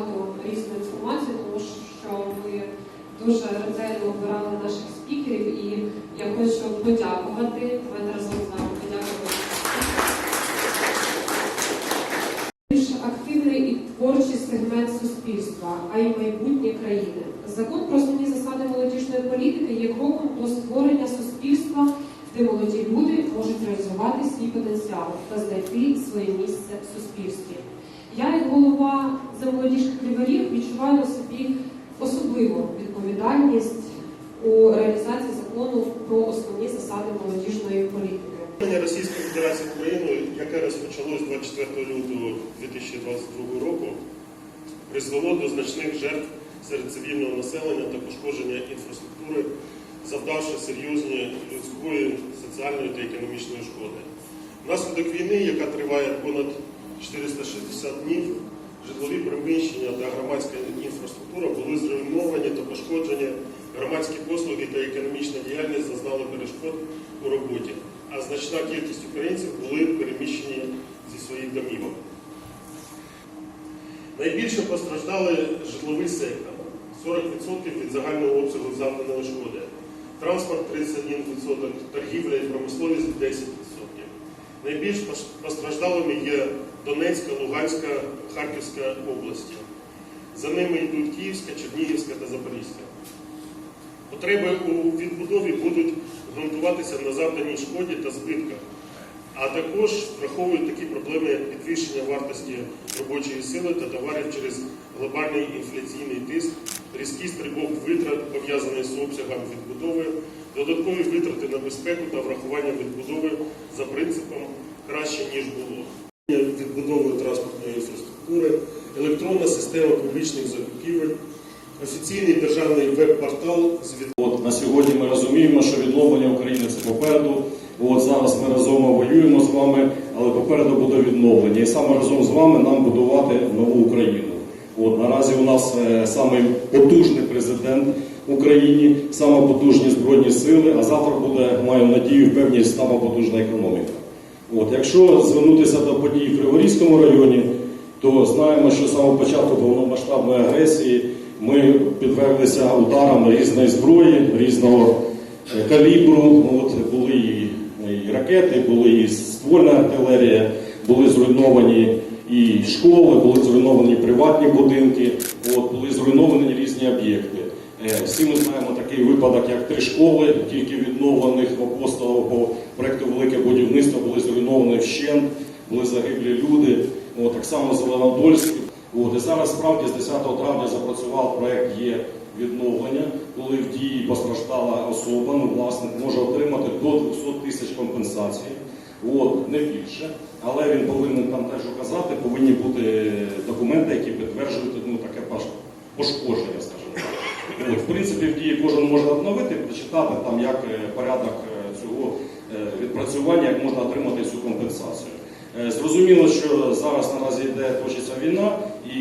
багато різної інформації, тому що ви дуже ретельно обирали наших спікерів, і я хочу подякувати. Давайте разом з вами активний і творчий сегмент суспільства, а й майбутнє країни. Закон про основні засади молодіжної політики є кроком до створення суспільства, де молоді люди можуть реалізувати свій потенціал та знайти своє місце в суспільстві. Я, як голова молодіжних ліверів, відчуваю на собі особливу відповідальність у реалізації закону про основні засади молодіжної політики. Російської Федерації в яке розпочалось 24 лютого 2022 року, призвело до значних жертв серед цивільного населення та пошкодження інфраструктури, завдавши серйозні людської, соціальної та економічної шкоди. Внаслідок війни, яка триває понад 460 днів, житлові приміщення та громадська інфраструктура були зруйновані та пошкоджені, громадські послуги та економічна діяльність зазнали перешкод у роботі, а значна кількість українців були переміщені зі своїх домівок. Найбільше постраждали житловий сектор 40% від загального обсягу завданої шкоди, транспорт 31%, торгівля і промисловість 10%. Найбільш постраждалими є Донецька, Луганська, Харківська області. За ними йдуть Київська, Чернігівська та Запорізька. Потреби у відбудові будуть ґрунтуватися на завданій шкоді та збитках, а також враховують такі проблеми, як підвищення вартості робочої сили та товарів через глобальний інфляційний тиск, різкий стрибок витрат, пов'язаний з обсягом відбудови, додаткові витрати на безпеку та врахування відбудови за принципом краще, ніж було. Відбудовою транспортної інфраструктури, електронна система публічних закупівель, офіційний державний веб-портал від на сьогодні ми розуміємо, що відновлення України це попереду. От зараз ми разом воюємо з вами, але попереду буде відновлення. І саме разом з вами нам будувати нову Україну. От наразі у нас е, самий потужний президент в Україні, саме потужні збройні сили. А завтра буде, маю надію, впевненість, саме потужна економіка. От якщо звернутися до подій в Криворізькому районі, то знаємо, що з самого початку повномасштабної агресії ми підверглися ударам різної зброї, різного е, калібру. От були і, і ракети, були і ствольна артилерія, були зруйновані і школи, були зруйновані приватні будинки, от були зруйновані різні об'єкти. Е, Всі ми знаємо такий випадок, як три школи, тільки відновлених в апостолах по проєкту Велике будівництво були зруйновані вщент, були загиблі люди. От, так само Зеленодольськ. От, і зараз справді з 10 травня запрацював проєкт є відновлення, коли в дії постраждала особа, ну, власник може отримати до 200 тисяч компенсації. От, не більше. Але він повинен там теж указати, повинні бути документи, які підтверджують ну, таке пошкодження. От, в принципі, в дії кожен може обновити, прочитати там, як е, порядок е, цього е, відпрацювання, як можна отримати цю компенсацію. Зрозуміло, що зараз наразі йде точиться війна, і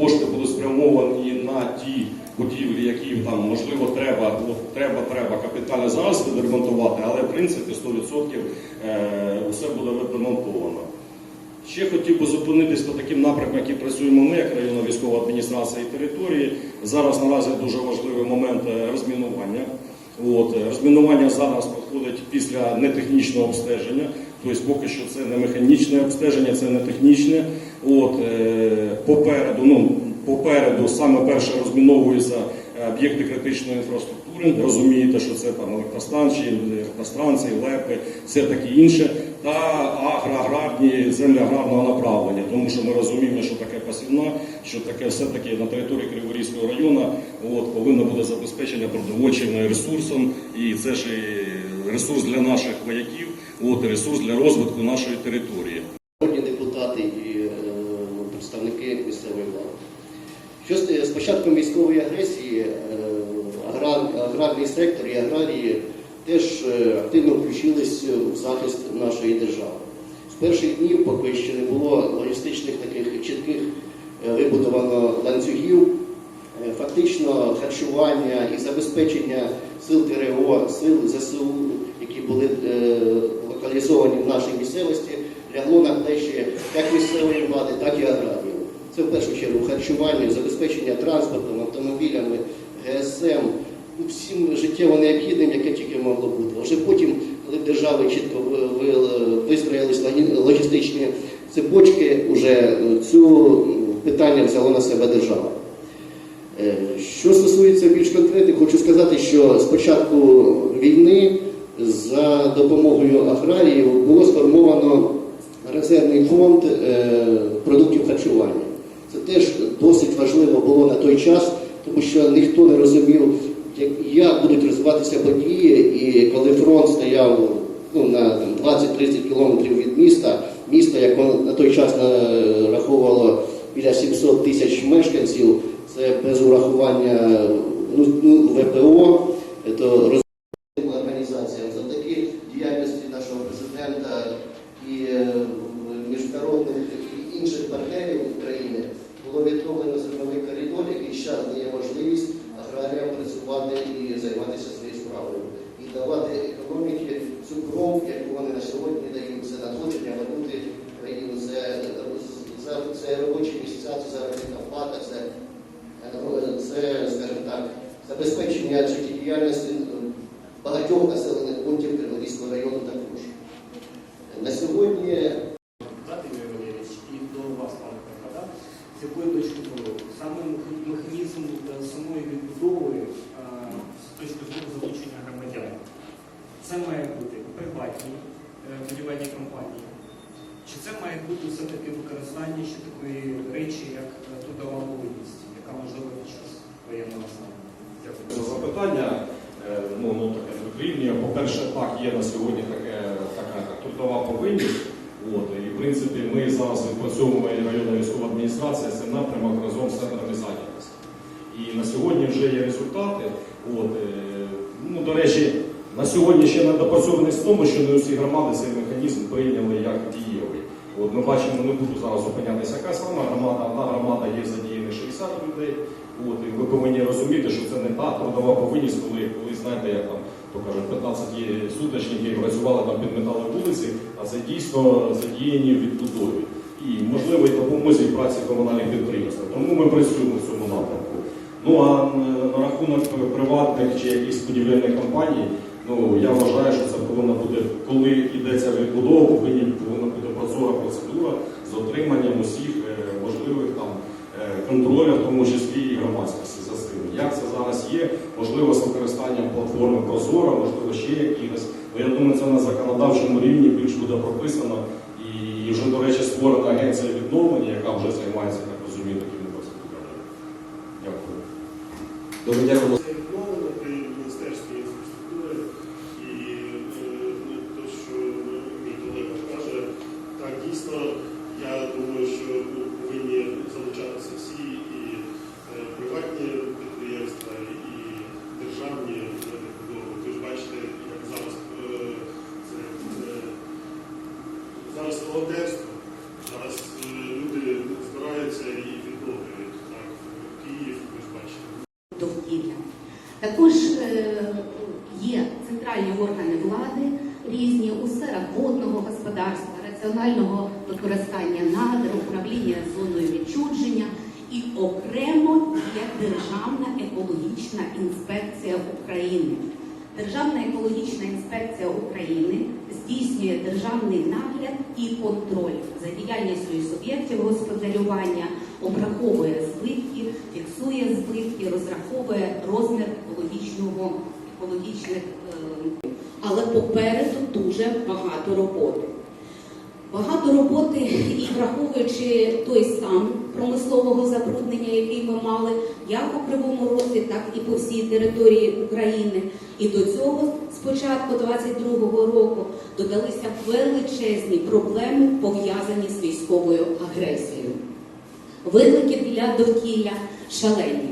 кошти будуть спрямовані на ті будівлі, які там можливо треба, треба, треба капітально зараз відремонтувати, але в принципі 100% е, усе буде відремонтовано. Ще хотів би зупинитись на таким напрямком, який працюємо ми, як районна військова адміністрація і території. Зараз наразі дуже важливий момент е, розмінування. От, е, розмінування зараз проходить після нетехнічного обстеження, тобто поки що це не механічне обстеження, це не технічне. От, е, попереду, ну, попереду саме перше розміновуються е, об'єкти критичної інфраструктури. Розумієте, що це там електростанції, електростанції, лепи, все таке інше, та агроаграрні землі аграрного направлення, тому що ми розуміємо, що таке пасівна, що таке все-таки на території Криворізького району от, повинно бути забезпечення продовольчим ресурсом, і це ж ресурс для наших вояків, от, ресурс для розвитку нашої території. Народні депутати і е, представники місцевої влади. Що початком військової агресії е, аграр- аграрний сектор і аграрії теж е, активно включились в захист нашої держави. З перших днів, поки ще не було логістичних таких чітких е, вибудовано ланцюгів, фактично харчування і забезпечення сил ТРО, сил ЗСУ, які були локалізовані в нашій місцевості, лягло на плечі як місцевої влади, так і аграріїв. Це в першу чергу харчування, забезпечення транспортом, автомобілями, ГСМ, всім життєво необхідним, яке тільки могло бути. А вже потім, коли держави чітко ви- ви- вистроїлись логістичні цепочки, вже е, цю питання взяла на себе держава. Е, Що стосується більш конкретно, хочу сказати, що з початку війни за допомогою аграріїв було сформовано резервний фонд е, продуктів харчування. Це теж досить важливо було на той час, тому що ніхто не розумів, як- будуть розвиватися події, і коли фронт стояв ну, на там, 20-30 кілометрів від міста, місто, як воно на той час нараховувало біля 700 тисяч мешканців, це без урахування ну, ну, ВПО, це розвитку організаціям. Завдяки діяльності нашого президента і е, міжнародних і інших партнерів України було відновлено зерновий коридор, який зараз дає можливість аграріям працювати і займатися своєю справою. І давати економіці цю кров, яку вони на сьогодні дають, це надходження валюти в країну, це, робочі місця, це заробітна плата, це, це, скажімо так, забезпечення життєдіяльності багатьох населених пунктів Криволіського району також. На сьогодні депутат Ігор Валерійович, і до вас, пане Карпата, з якої точки зору саме мех- механізм е, самої відбудови е, з точки зору залучення громадян. Це має бути приватні е, будівельні компанії. Чи це має бути все-таки використання ще такої речі, як е, трудова повинність, яка можлива під час воєнного стану? Дякую. Це запитання, е, ну, ну таке докрівнює. По-перше, так, є на сьогодні таке, така трудова повинність. От, і в принципі ми зараз відпрацьовуємо районна військова адміністрація цей напрямок разом з центрами зайнятості. І на сьогодні вже є результати. От, е, ну, до речі, на сьогодні ще недопрацьованість в тому, що не усі громади цей механізм прийняли як дієвий. От ми бачимо, не буду зараз зупинятися, яка сама громада, одна громада є задіяні 60 людей. От, і ви повинні розуміти, що це не та трудова повинність, коли, коли знаєте, як там то кажуть, 15 є суточників працювали там під метали вулиці, а це дійсно задіяні відбудові. І можливо і допомозі і праці комунальних підприємств. Тому ми працюємо в цьому напрямку. Ну а на рахунок приватних чи якихось будівельних компаній, ну я вважаю, що це повинна бути, коли йдеться відбудова, повинні повинна бути прозора процедура з отриманням усіх е, можливих там е, контроля, в тому числі і громадськості за цим. Як це зараз є, можливо, з використанням платформи Прозора, можливо, ще якихось. Я думаю, це на законодавчому рівні більш буде прописано. І вже, до речі, створена агенція відновлення, яка вже займається, так розумію, такими процедурами. Дякую. Дуже дякуємо. Зараз волонтерство, зараз е, люди збираються і відновлюють. Так, Київ, ви ж бачите. довкілля. Також е, є центральні органи влади різні у сферах водного господарства, раціонального використання надр, управління зоною відчудження і окремо є Державна екологічна інспекція України. Державна екологічна інспекція України здійснює державний нагляд і контроль за діяльністю суб'єктів господарювання, обраховує збитки, фіксує збитки, розраховує розмір екологічного екологічних. е, Але попереду дуже багато роботи. Багато роботи, і враховуючи той стан промислового забруднення, який ми мали як у Кривому Розі, так і по всій території України. І до цього з початку 22-го року додалися величезні проблеми, пов'язані з військовою агресією. Виклики для довкілля шалені.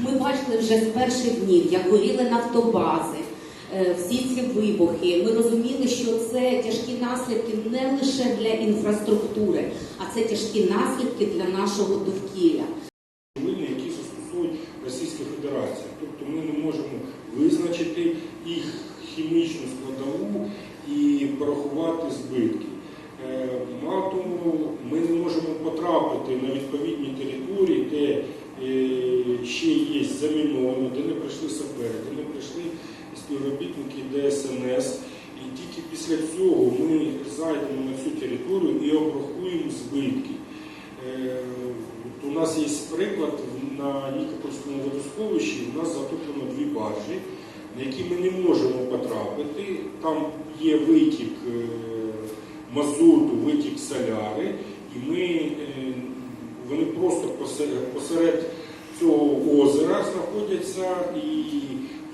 Ми бачили вже з перших днів, як горіли нафтобази, всі ці вибухи. Ми розуміли, що це тяжкі наслідки не лише для інфраструктури, а це тяжкі наслідки для нашого довкілля. Вини, які застосують Російська Федерація. Тобто ми не можемо визначити їх хімічну складову і порахувати збитки. Е, Мало тому, ми не можемо потрапити на відповідні території, де е, ще є заміновано, де не прийшли сапери, де не прийшли співробітники ДСНС. І тільки після цього ми зайдемо на цю територію і обрахуємо збитки. Е, У нас є приклад на Нікопольському водосховищі. У нас затоплено дві баржі, на які ми не можемо потрапити. Там є витік е, мазуту, витік соляри, і ми, е, вони просто посеред, цього озера знаходяться і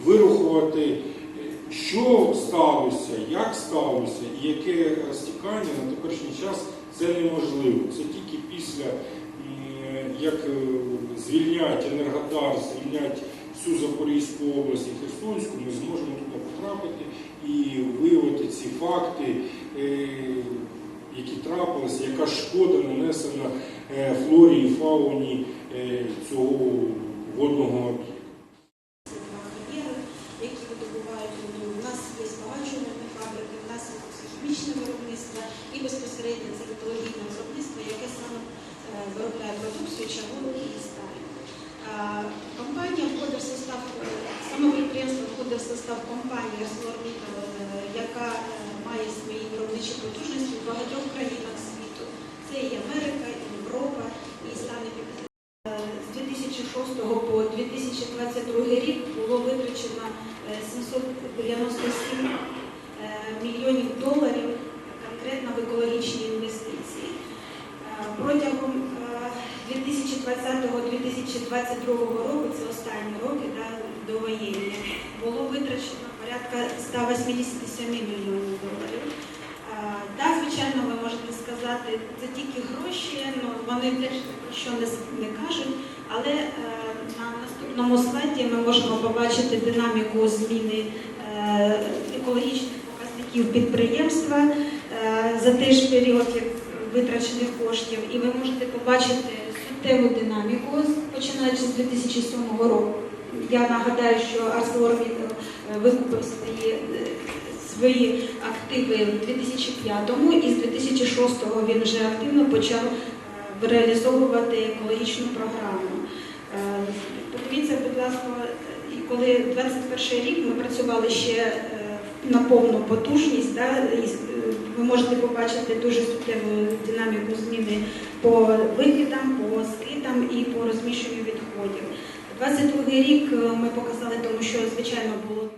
вирухувати, що сталося, як сталося і яке розтікання на теперішній час це неможливо. Це тільки після як е, звільнять Енергодар, звільнять всю Запорізьку область і Херсонську, ми зможемо туди потрапити і виявити ці факти, е, які трапилися, яка шкода нанесена е, флорі і фауні цього водного об'єкту. кар'єри, які видобувають воду. У нас є збагачувальні фабрики, у нас є хімічне виробництво і безпосередньо це екологічне виробництво, яке саме е, виробляє продукцію чавуну і сталі. А, Компанія входить в состав, е, саме підприємство входить в состав компанії ArcelorMittal, е, яка е, має свої виробничі потужності в багатьох країнах світу. Це і Америка, і Європа, і стане з 2006 по 2022 рік було витрачено е, 797 е, мільйонів доларів конкретно в екологічні інвестиції. Е, Протягом е, 2020-2022 року, це останні роки да, довоєнні, було витрачено порядка 187 мільйонів доларів. Е, Так, звичайно, ви можете сказати, це тільки гроші, ну вони теж що не, не кажуть, але е, на наступному слайді ми можемо побачити динаміку зміни е, екологічних показників підприємства е, за ж період як витрачених коштів, і ви можете побачити суттєву динаміку, починаючи з 2007 року. Я нагадаю, що ArcelorMittal е, викупив свої е, свої активи в 2005-му і з 2006-го він вже активно почав реалізовувати екологічну програму. Е, Подивіться, будь ласка, коли 21 рік ми працювали ще на повну потужність, да, і, ви можете побачити дуже суттєву динаміку зміни по викидам, по скидам і по розміщенню відходів. 22 рік е, ми показали, тому що звичайно було